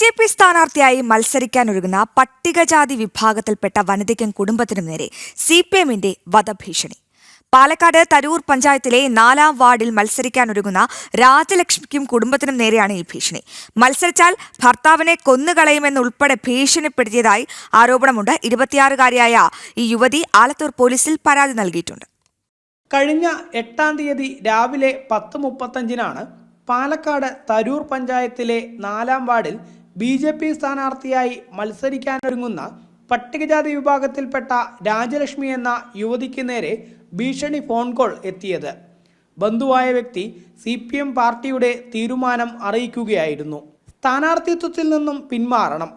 J P സ്ഥാനാർത്ഥിയായി മത്സരിക്കാനൊരുങ്ങുന്ന പട്ടികജാതി വിഭാഗത്തിൽപ്പെട്ട വനിതയ്ക്കും കുടുംബത്തിനും നേരെ സി പി എമ്മിന്റെ വധഭീഷണി. പാലക്കാട് തരൂർ പഞ്ചായത്തിലെ നാലാം വാർഡിൽ മത്സരിക്കാനൊരുങ്ങുന്ന രാജലക്ഷ്മിക്കും കുടുംബത്തിനും നേരെയാണ് ഈ ഭീഷണി. മത്സരിച്ചാൽ ഭർത്താവിനെ കൊന്നുകളയുമെന്നുൾപ്പെടെ ഭീഷണിപ്പെടുത്തിയതായി ആരോപണമുണ്ട്. ഇരുപത്തിയാറുകാരിയായ ഈ യുവതി ആലത്തൂർ പോലീസിൽ പരാതി നൽകിയിട്ടുണ്ട്. കഴിഞ്ഞ എട്ടാം തീയതി രാവിലെ പത്ത് മുപ്പത്തഞ്ചിനാണ് പാലക്കാട് തരൂർ പഞ്ചായത്തിലെ നാലാം വാർഡിൽ ബി ജെ പി സ്ഥാനാർത്ഥിയായി മത്സരിക്കാനൊരുങ്ങുന്ന പട്ടികജാതി വിഭാഗത്തിൽപ്പെട്ട രാജലക്ഷ്മി എന്ന യുവതിക്ക് നേരെ ഭീഷണി ഫോൺ കോൾ എത്തിയത്. ബന്ധുവായ വ്യക്തി സി പി എം പാർട്ടിയുടെ തീരുമാനം അറിയിക്കുകയായിരുന്നു. സ്ഥാനാർത്ഥിത്വത്തിൽ നിന്നും പിന്മാറണം.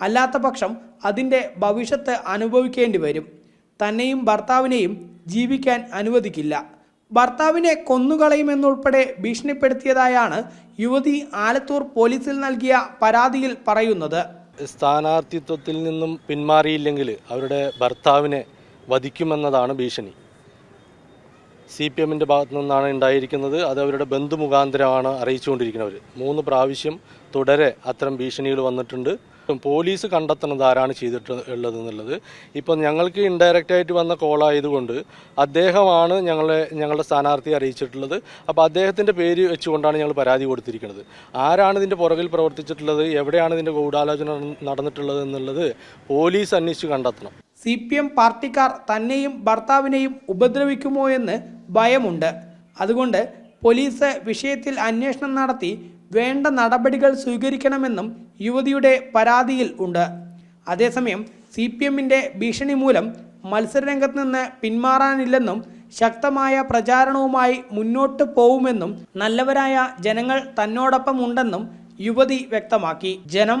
അല്ലാത്ത പക്ഷം അതിന്റെ ഭവിഷ്യത്ത് അനുഭവിക്കേണ്ടി വരും. തന്നെയും ഭർത്താവിനെയും ജീവിക്കാൻ അനുവദിക്കില്ല. ഭർത്താവിനെ കൊന്നുകളയുമെന്നുൾപ്പെടെ ഭീഷണിപ്പെടുത്തിയതായാണ് യുവതി ആലത്തൂർ പോലീസിൽ നൽകിയ പരാതിയിൽ പറയുന്നത്. സ്ഥാനാർത്ഥിത്വത്തിൽ നിന്നും പിന്മാറിയില്ലെങ്കിൽ അവരുടെ ഭർത്താവിനെ വധിക്കുമെന്നതാണ് ഭീഷണി. സി പി എമ്മിന്റെ ഭാഗത്തു നിന്നാണ് ഉണ്ടായിരിക്കുന്നത്. അത് അവരുടെ ബന്ധു മുഖാന്തരമാണ് മൂന്ന് പ്രാവശ്യം തുടരെ അത്തരം ഭീഷണികൾ വന്നിട്ടുണ്ട്. പോലീസ് കണ്ടെത്തുന്നത് ആരാണ് ചെയ്തിട്ട് ഉള്ളത് എന്നുള്ളത്. ഇപ്പം ഞങ്ങൾക്ക് ഇൻഡയറക്റ്റ് ആയിട്ട് വന്ന കോളായതുകൊണ്ട് അദ്ദേഹമാണ് ഞങ്ങളെ ഞങ്ങളുടെ സ്ഥാനാർത്ഥിയെ അറിയിച്ചിട്ടുള്ളത്. അപ്പോൾ അദ്ദേഹത്തിന്റെ പേര് വെച്ചുകൊണ്ടാണ് ഞങ്ങൾ പരാതി കൊടുത്തിരിക്കുന്നത്. ആരാണ് ഇതിന്റെ പുറകിൽ പ്രവർത്തിച്ചിട്ടുള്ളത്? എവിടെയാണ് ഇതിന്റെ ഗൂഢാലോചന നടന്നിട്ടുള്ളത് എന്നുള്ളത് പോലീസ് അന്വേഷിച്ച് കണ്ടെത്തണം. സി പി എം പാർട്ടിക്കാർ തന്നെയും ഭർത്താവിനെയും ഉപദ്രവിക്കുമോ എന്ന് ഭയമുണ്ട്. അതുകൊണ്ട് പോലീസ് വിഷയത്തിൽ അന്വേഷണം നടത്തി വേണ്ട നടപടികൾ സ്വീകരിക്കണമെന്നും യുവതിയുടെ പരാതിയിൽ ഉണ്ട്. അതേസമയം സി പി എമ്മിന്റെ ഭീഷണി മൂലം മത്സരരംഗത്ത് നിന്ന് പിന്മാറാനില്ലെന്നും ശക്തമായ പ്രചാരണവുമായി മുന്നോട്ട് പോവുമെന്നും നല്ലവരായ ജനങ്ങൾ തന്നോടൊപ്പം ഉണ്ടെന്നും യുവതി വ്യക്തമാക്കി. ജനം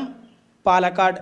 പാലക്കാട്.